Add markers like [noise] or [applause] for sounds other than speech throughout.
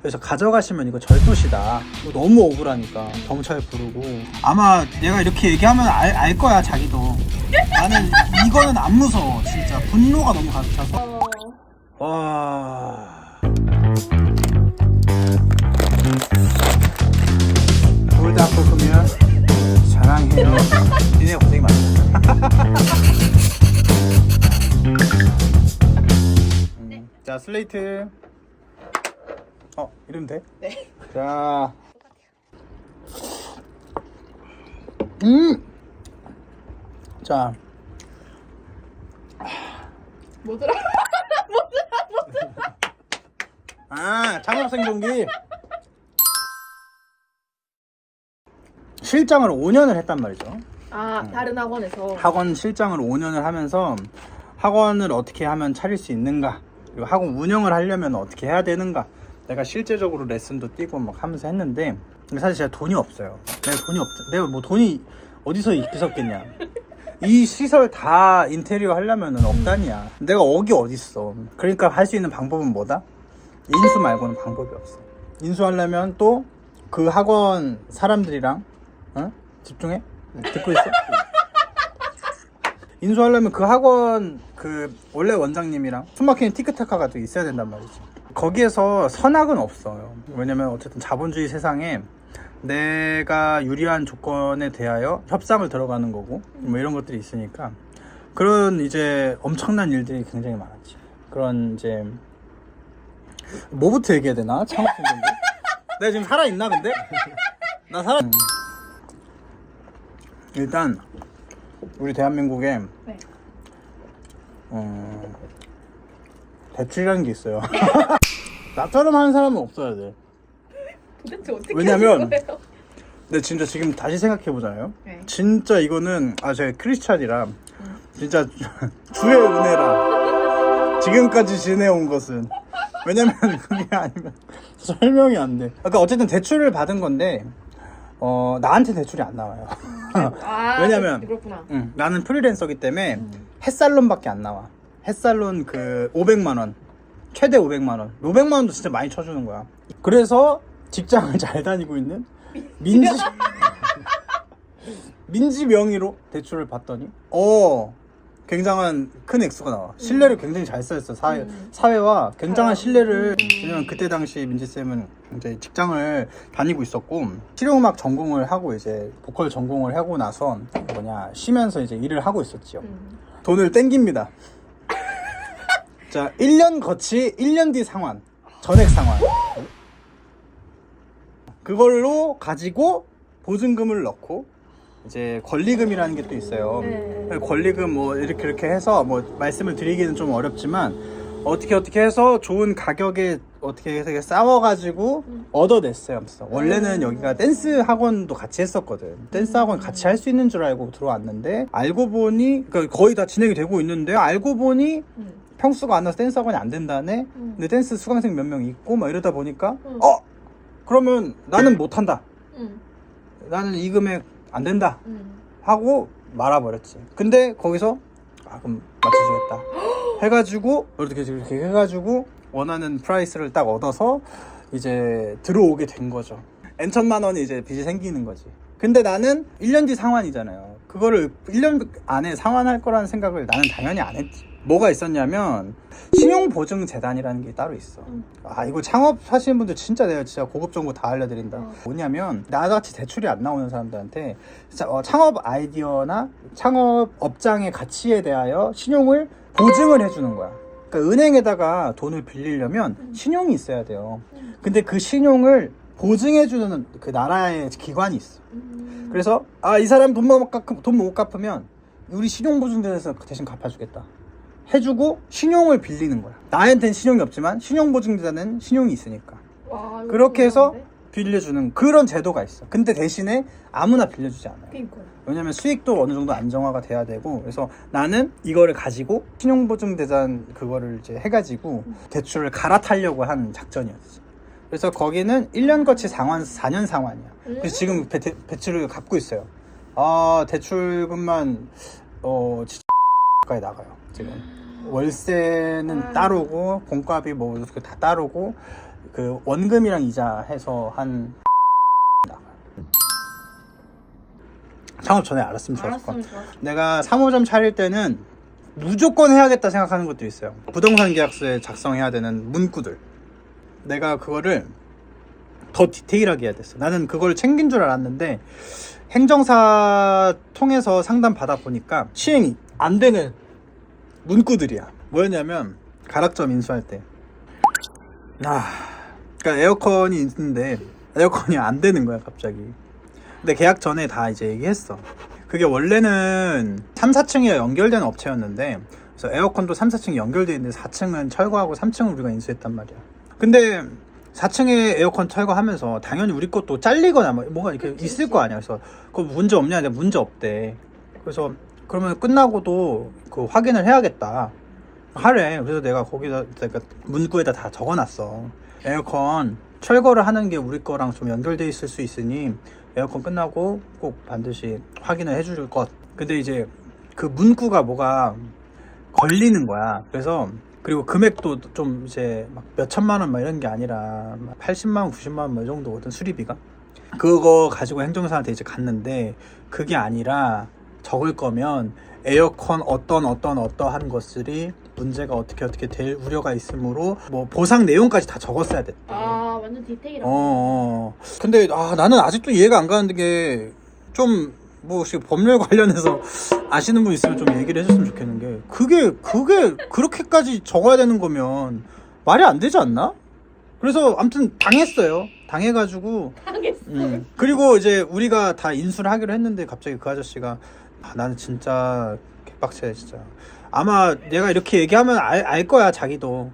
그래서 가져가시면 이거 절도시다. 이거 너무 억울하니까 경찰 부르고. 아마 내가 이렇게 얘기하면 알, 알 거야 자기도. 나는 이거는 안 무서워 진짜 분노가 너무 가득 차서. 어... 와. 돌다 볶으면 사랑해요. 니네 고생 많다. [laughs] 음, 자 슬레이트. 어 이러면 돼? 네. 자. 음. 자. 뭐더라? [laughs] 아, 창업생존기. 실장을 5년을 했단 말이죠. 아 다른 학원에서 학원 실장을 5년을 하면서 학원을 어떻게 하면 차릴 수 있는가, 그리고 학원 운영을 하려면 어떻게 해야 되는가. 내가 실제적으로 레슨도 뛰고 막 하면서 했는데 사실 제가 돈이 없어요. 내가 돈이 없, 내가 뭐 돈이 어디서 있겠었겠냐. 이 시설 다 인테리어 하려면은 억단이야. 내가 억이 어딨어. 그러니까 할 수 있는 방법은 뭐다? 인수 말고는 방법이 없어. 인수하려면 또 그 학원 사람들이랑 어? 집중해? 듣고 있어? 인수하려면 그 학원 그 원래 원장님이랑 숨막히는 티크타카가 또 있어야 된단 말이지. 거기에서 선악은 없어요. 왜냐면 어쨌든 자본주의 세상에 내가 유리한 조건에 대하여 협상을 들어가는 거고 뭐 이런 것들이 있으니까 그런 이제 엄청난 일들이 굉장히 많았지. 그런 이제 뭐부터 얘기해야 되나? 창업생인데 내가 지금 살아 있나 근데? [laughs] 나 살아. 음. 일단 우리 대한민국에 네. 어, 대출이라는 게 있어요. [laughs] 나처럼 하는 사람은 없어야 돼. 도대체 어떻게 왜냐면- 하신 거예요? 근데 진짜 지금 다시 생각해 보잖아요. 네. 진짜 이거는 아 제가 크리스찬이라 진짜 [laughs] 주의 은혜라 지금까지 지내온 것은 왜냐면 그게 아니면 [laughs] 설명이 안 돼. 그러니까 어쨌든 대출을 받은 건데 어 나한테 대출이 안 나와요. 아, 왜냐면- 그렇구나. 응, 나는 프리랜서기 때문에 햇살론밖에 안 나와. 햇살론 그 500만 원. 최대 500만 원. 500만 원도 진짜 많이 쳐주는 거야. 그래서 직장을 [laughs] 잘 다니고 있는 민지 [laughs] 민지 명의로 대출을 받더니 어 굉장한 큰 액수가 나와. 신뢰를 굉장히 잘 쌓였어 사회 음. 사회와 굉장한 잘. 신뢰를 음. 왜냐면 그때 당시 민지 쌤은 이제 직장을 다니고 있었고 실용음악 전공을 하고 이제 보컬 전공을 하고 나서 뭐냐 쉬면서 이제 일을 하고 있었지요. 음. 돈을 땡깁니다. 자, 1년 거치 1년 뒤 상환. 전액 상환. 그걸로 가지고 보증금을 넣고 이제 권리금이라는 게 또 있어요. 네. 권리금 뭐 이렇게 이렇게 해서 뭐 말씀을 드리기는 좀 어렵지만 어떻게 어떻게 해서 좋은 가격에 어떻게 해서 싸워가지고 얻어냈어요. 원래는 여기가 댄스 학원도 같이 했었거든. 댄스 학원 같이 할 수 있는 줄 알고 들어왔는데 알고 보니 그러니까 거의 다 진행이 되고 있는데 알고 보니 음. 평수가 안 나서 댄스 학원이 안 된다네. 음. 근데 댄스 수강생 몇 명 있고 막 이러다 보니까 음. 어 그러면 나는 못 한다. 음. 나는 이 금액 안 된다. 음. 하고 말아버렸지. 근데 거기서 아 그럼 맞춰주겠다. [gasps] 해가지고 이렇게 이렇게 해가지고 원하는 프라이스를 딱 얻어서 이제 들어오게 된 거죠. N천만 원이 이제 빚이 생기는 거지. 근데 나는 1년 뒤 상환이잖아요. 그거를 1년 안에 상환할 거라는 생각을 나는 당연히 안 했지. 뭐가 있었냐면 신용보증재단이라는 게 따로 있어. 음. 아 이거 창업하시는 분들 진짜 내가 진짜 고급 정보 다 알려드린다. 어. 뭐냐면 나같이 대출이 안 나오는 사람들한테 자- 어, 창업 아이디어나 창업 업장의 가치에 대하여 신용을 보증을 해주는 거야. 그러니까 은행에다가 돈을 빌리려면 신용이 있어야 돼요. 근데 그 신용을 보증해주는 그 나라의 기관이 있어. 음. 그래서 아 이 사람 돈못 갚으면 우리 신용보증대에서 대신 갚아주겠다. 해주고 신용을 빌리는 거야. 나한테는 신용이 없지만 신용보증자는 신용이 있으니까 와, 이거 그렇게 해서? 빌려주는 그런 제도가 있어. 근데 대신에 아무나 빌려주지 않아요. 왜냐면 수익도 어느 정도 안정화가 돼야 되고 그래서 나는 이거를 가지고 신용보증대잔 그거를 이제 해가지고 대출을 갈아타려고 한 작전이었지. 그래서 거기는 1년 거치 상환 4년 상환이야. 그래서 지금 배, 대- 대출을 갚고 있어요. 아 대출금만 어 진짜 가까이 나가요 지금. 월세는 아. 따로고 공과비 뭐 이렇게 다 따로고 그 원금이랑 이자 해서 한 창업 전에 알았으면 좋았을 것 같아. 알았으면 좋았어. 내가 3호점 차릴 때는 무조건 해야겠다 생각하는 것도 있어요. 부동산 계약서에 작성해야 되는 문구들. 내가 그거를 더 디테일하게 해야 됐어. 나는 그걸 챙긴 줄 알았는데 행정사 통해서 상담 받아 보니까 시행이 안 되는 문구들이야. 뭐였냐면 가락점 인수할 때. 아, 그러니까 에어컨이 있는데 에어컨이 안 되는 거야 갑자기. 근데 계약 전에 다 이제 얘기했어. 그게 원래는 3, 4층에 연결된 업체였는데 그래서 에어컨도 3, 4층이 연결돼 있는데 4층은 철거하고 3층을 우리가 인수했단 말이야. 근데 4층에 에어컨 철거하면서 당연히 우리 것도 잘리거나 뭐 뭐가 이렇게 있을. 거 아니야. 그래서 그거 문제 없냐? 근데 문제 없대. 그래서 그러면 끝나고도 그 확인을 해야겠다. 하래. 그래서 내가 거기다 내가 문구에다 다 적어놨어. 에어컨 철거를 하는 게 우리 거랑 좀 연결돼 있을 수 있으니 에어컨 끝나고 꼭 반드시 확인을 해줄 것. 근데 이제 그 문구가 뭐가 걸리는 거야. 그래서 그리고 금액도 좀 이제 막 몇천만 원 막 이런 게 아니라 막 80만 원, 90만 원뭐이 정도거든 수리비가. 그거 가지고 행정사한테 이제 갔는데 그게 아니라 적을 거면 에어컨 어떤 어떤 어떠한 것들이 문제가 어떻게 어떻게 될 우려가 있으므로 뭐 보상 내용까지 다 적었어야 됐대. 아 완전 디테일하게. 어, 어. 근데 아, 나는 아직도 이해가 안 가는 게좀 뭐 혹시 법률 [laughs] 관련해서 아시는 분 있으면 좀 얘기를 해줬으면 좋겠는 게 그게 그게 그렇게까지 적어야 되는 거면 말이 안 되지 않나? 그래서 아무튼 당했어요. 당해가지고 하겠어. 음. 그리고 이제 우리가 다 인수를 하기로 했는데 갑자기 그 아저씨가 아, 나는 진짜 개빡치네 진짜. 아마 내가 이렇게 얘기하면 알, 알 거야 자기도.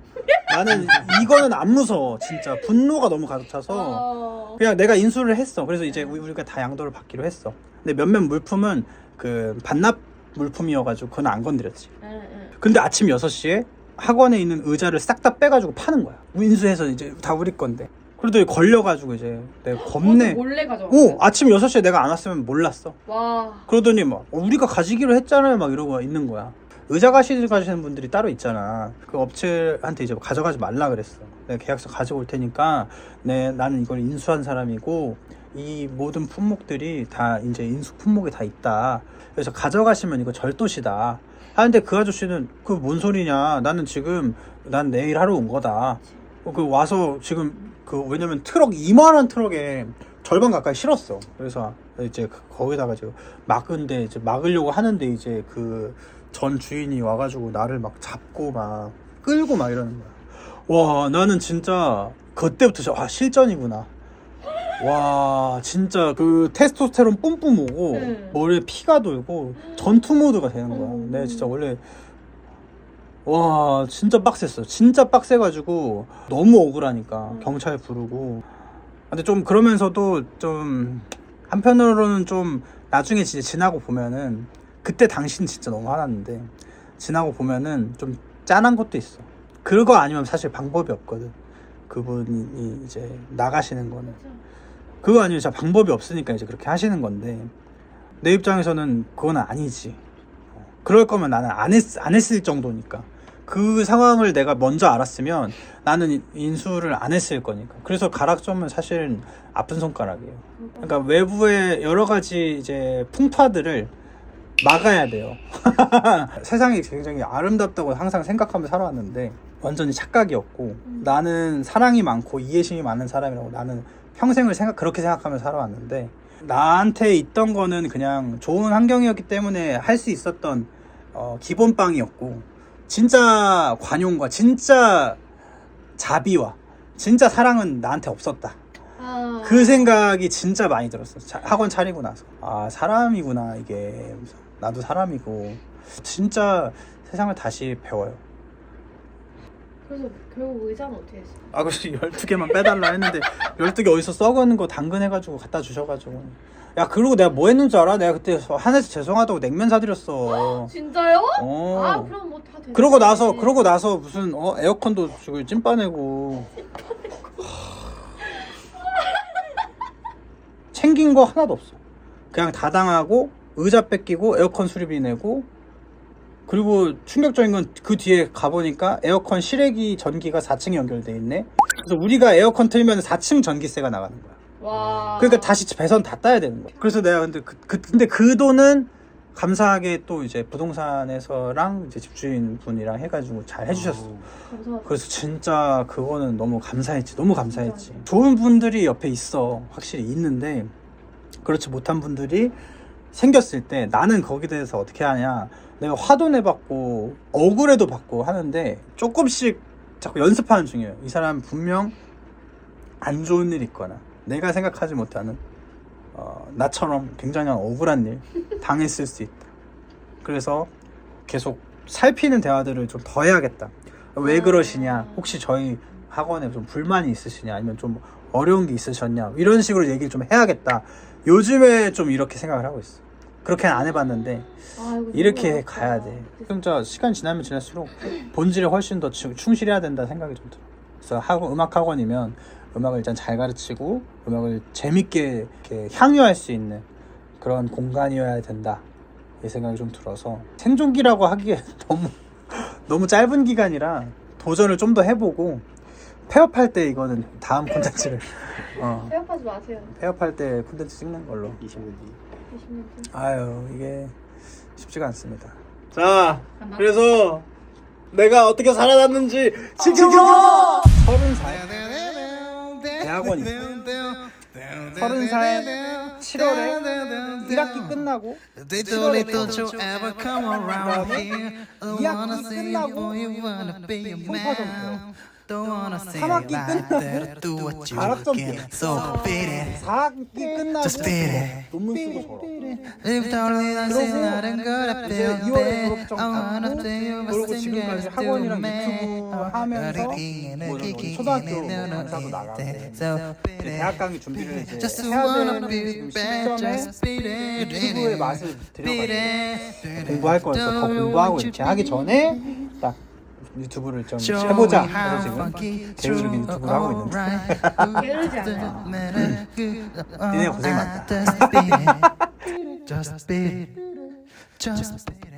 나는 이거는 안 무서워 진짜 분노가 너무 가득 차서 어. 그냥 내가 인수를 했어. 그래서 이제 우리- 우리가 다 양도를 받기로 했어. 근데 몇몇 물품은 그 반납 물품이어가지고 그건 안 건드렸지. 응, 응. 근데 아침 6시에 학원에 있는 의자를 싹 다 빼가지고 파는 거야. 인수해서 이제 다 우리 건데. 그러더니 걸려가지고 이제 내가 겁내. 어, 몰래 가져와. 오 아침 6시에 내가 안 왔으면 몰랐어. 와. 그러더니 막 어, 우리가 가지기로 했잖아요. 막 이러고 있는 거야. 의자 가시 가시는 분들이 따로 있잖아. 그 업체한테 이제 가져가지 말라 그랬어. 내가 계약서 가지고 올 테니까 네 나는 이걸 인수한 사람이고 이 모든 품목들이 다 이제 인수 품목에 다 있다. 그래서 가져가시면 이거 절도시다. 하는데 그 아저씨는 그 뭔 소리냐. 나는 지금 난 내일 하러 온 거다. 어, 그 와서 지금 그 왜냐면 트럭 2만 원 트럭에 절반 가까이 실었어. 그래서 이제 그- 거기다가 지금 막은데 이제 막으려고 하는데 이제 그 전 주인이 와가지고 나를 막 잡고 막 끌고 막 이러는 거야. 와 나는 진짜 그때부터 아 실전이구나. 와 진짜 그 테스토스테론 뿜뿜 오고 응. 머리에 피가 돌고 전투 모드가 되는 거야. 음. 내가 진짜 원래 와 진짜 빡셌어 진짜 빡세가지고 너무 억울하니까 음. 경찰 부르고 근데 좀 그러면서도 좀 한편으로는 좀 나중에 진짜 지나고 보면은 그때 당신 진짜 너무 화났는데 지나고 보면은 좀 짠한 것도 있어 그거 아니면 사실 방법이 없거든 그분이 이제 나가시는 거는 그거 아니면 진짜 방법이 없으니까 이제 그렇게 하시는 건데 내 입장에서는 그건 아니지. 어, 그럴 거면 나는 안, 했, 안 했을 정도니까. 그 상황을 내가 먼저 알았으면 나는 인- 인수를 안 했을 거니까. 그래서 가락점은 사실 아픈 손가락이에요. 그러니까 외부의 여러 가지 이제 풍파들을 막아야 돼요. [laughs] 세상이 굉장히 아름답다고 항상 생각하며 살아왔는데 완전히 착각이었고 나는 사랑이 많고 이해심이 많은 사람이라고 나는 평생을 생각 그렇게 생각하며 살아왔는데 나한테 있던 거는 그냥 좋은 환경이었기 때문에 할 수 있었던 어, 기본빵이었고 진짜 관용과 진짜 자비와 진짜 사랑은 나한테 없었다. 아. 그 생각이 진짜 많이 들었어. 자- 학원 차리고 나서. 아, 사람이구나, 이게. 나도 사람이고. 진짜 세상을 다시 배워요. 그래서 결국 의자는 어떻게 했어? 아, 그래서 [laughs] 12개만 빼달라 했는데, 12개 어디서 썩은 거 당근해가지고 갖다 주셔가지고. 야, 그리고 내가 뭐 했는 줄 알아? 내가 그때 한해서 죄송하다고 냉면 사드렸어. 진짜요? 어. 아 그럼 뭐 다 됐네. 그러고 나서, 그러고 나서 무슨, 어, 에어컨도 저기 찐빠내고. 챙긴 거 하나도 없어. 그냥 다 당하고, 의자 뺏기고, 에어컨 수리비 내고, 그리고 충격적인 건 그 뒤에 가보니까 에어컨 실외기 전기가 4층에 연결돼 있네. 그래서 우리가 에어컨 틀면 4층 전기세가 나가는 거야. 와. 그러니까 다시 배선 다 따야 되는 거야. 그래서 내가 근데 그, 그- 근데 그 돈은 감사하게 또 이제 부동산에서랑 이제 집주인 분이랑 해가지고 잘 해주셨어. 감사하다. 그래서 진짜 그거는 너무 감사했지. 너무 감사했지. 좋은 분들이 옆에 있어. 확실히 있는데 그렇지 못한 분들이 생겼을 때 나는 거기에 대해서 어떻게 하냐. 내가 화도 내받고 억울해도 받고 하는데 조금씩 자꾸 연습하는 중이에요. 이 사람 분명 안 좋은 일 있거나 내가 생각하지 못하는 어, 나처럼 굉장히 억울한 일 당했을 수 있다. 그래서 계속 살피는 대화들을 좀 더 해야겠다. 왜 그러시냐? 혹시 저희 학원에 좀 불만이 있으시냐? 아니면 좀 어려운 게 있으셨냐? 이런 식으로 얘기를 좀 해야겠다. 요즘에 좀 이렇게 생각을 하고 있어. 그렇게는 안 해봤는데 아이고, 이렇게 가야. 돼. 진짜 시간 지나면 지날수록 본질에 훨씬 더 충- 충실해야 된다 생각이 좀 들어. 그래서 학원 음악 학원이면 음악을 일단 잘 가르치고 음악을 재밌게 향유할 수 있는 그런 공간이어야 된다. 이 생각이 좀 들어서 생존기라고 하기에 [laughs] 너무 너무 짧은 기간이라 도전을 좀 더 해보고 폐업할 때 이거는 다음 콘텐츠를 [laughs] 어, 생각하지 마세요. 폐업할 때 콘텐츠 찍는 걸로 20년 뒤. 20년 뒤. 아유 이게 쉽지가 않습니다. 자 그래서 내가 어떻게 살아났는지 지켜봐. 서른 살 대학원이 서른 살 7월에 1학기 끝나고 They don't, don't you ever come around here. Don't 이 wanna 학기 see you, 끝나고 boy, you wanna be a man. Don't wanna say 삼 학기 like 끝나고 can. 때. So beat it. 4학기 끝나고 Just beat it. 논문 쓰고 I 이제 feel 2월에 bad. 졸업증 I wanna 받고 say you 그리고 must 지금까지 학원이랑. 유튜브 하면서 뭐 이런 거 초등학교 강사도 나가고. 대학 강의 준비를 이제 해야 되는 지금 시점에. 유튜브의 맛을 들여가지고. 공부할 거여서 더 공부하고 이렇게 하기 전에 딱 유튜브를 좀 해보자 해서 지금 게으르게 유튜브를 하고 있는데 게으르지 않아요. 니네 고생 많다. Just beat it. Just beat it. Just beat it.